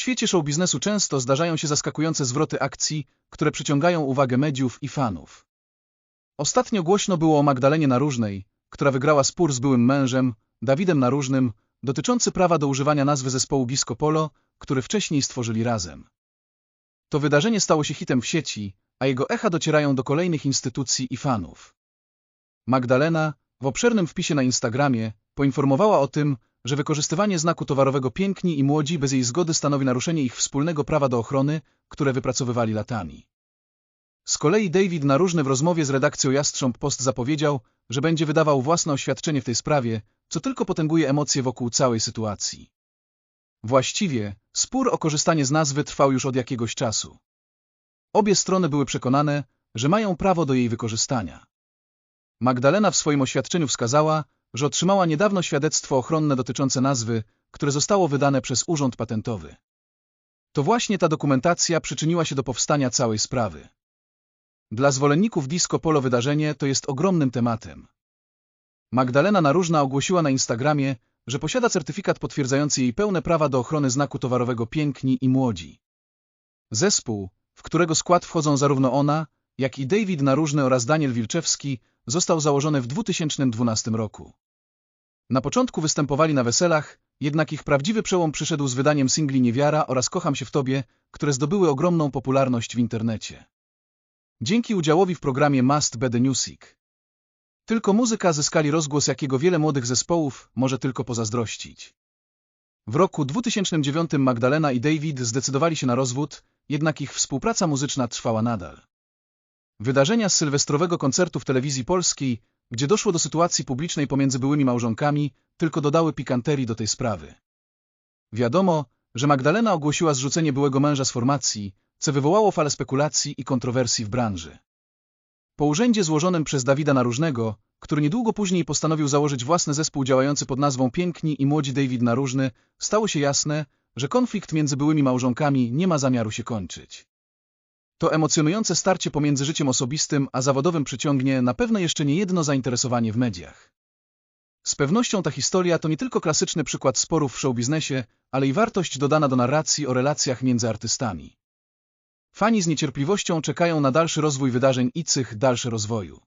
świecie show biznesu często zdarzają się zaskakujące zwroty akcji, które przyciągają uwagę mediów i fanów. Ostatnio głośno było o Magdalenie Naróżnej, która wygrała spór z byłym mężem, Dawidem Naróżnym, dotyczący prawa do używania nazwy zespołu Disco Polo, który wcześniej stworzyli razem. To wydarzenie stało się hitem w sieci, a jego echa docierają do kolejnych instytucji i fanów. Magdalena, w obszernym wpisie na Instagramie, poinformowała o tym, że wykorzystywanie znaku towarowego piękni i młodzi bez jej zgody stanowi naruszenie ich wspólnego prawa do ochrony, które wypracowywali latami. Z kolei David Naróżny w rozmowie z redakcją Jastrząb Post zapowiedział, że będzie wydawał własne oświadczenie w tej sprawie, co tylko potęguje emocje wokół całej sytuacji. Właściwie, spór o korzystanie z nazwy trwał już od jakiegoś czasu. Obie strony były przekonane, że mają prawo do jej wykorzystania. Magdalena w swoim oświadczeniu wskazała, że otrzymała niedawno świadectwo ochronne dotyczące nazwy, które zostało wydane przez Urząd Patentowy. To właśnie ta dokumentacja przyczyniła się do powstania całej sprawy. Dla zwolenników disco polo wydarzenie to jest ogromnym tematem. Magdalena Naróżna ogłosiła na Instagramie, że posiada certyfikat potwierdzający jej pełne prawa do ochrony znaku towarowego Piękni i Młodzi. Zespół, w którego skład wchodzą zarówno ona, jak i David Naróżny oraz Daniel Wilczewski, został założony w 2012 roku. Na początku występowali na weselach, jednak ich prawdziwy przełom przyszedł z wydaniem singli Niewiara oraz Kocham się w tobie, które zdobyły ogromną popularność w internecie. Dzięki udziałowi w programie Must Be The Music. Tylko muzyka zyskali rozgłos, jakiego wiele młodych zespołów może tylko pozazdrościć. W roku 2009 Magdalena i David zdecydowali się na rozwód, jednak ich współpraca muzyczna trwała nadal. Wydarzenia z sylwestrowego koncertu w telewizji polskiej, gdzie doszło do sytuacji publicznej pomiędzy byłymi małżonkami, tylko dodały pikanterii do tej sprawy. Wiadomo, że Magdalena ogłosiła zrzucenie byłego męża z formacji, co wywołało falę spekulacji i kontrowersji w branży. Po urzędzie złożonym przez Dawida Naróżnego, który niedługo później postanowił założyć własny zespół działający pod nazwą Piękni i Młodzi David Naróżny, stało się jasne, że konflikt między byłymi małżonkami nie ma zamiaru się kończyć. To emocjonujące starcie pomiędzy życiem osobistym a zawodowym przyciągnie na pewno jeszcze nie jedno zainteresowanie w mediach. Z pewnością ta historia to nie tylko klasyczny przykład sporów w showbiznesie, ale i wartość dodana do narracji o relacjach między artystami. Fani z niecierpliwością czekają na dalszy rozwój wydarzeń i cych dalsze rozwoju.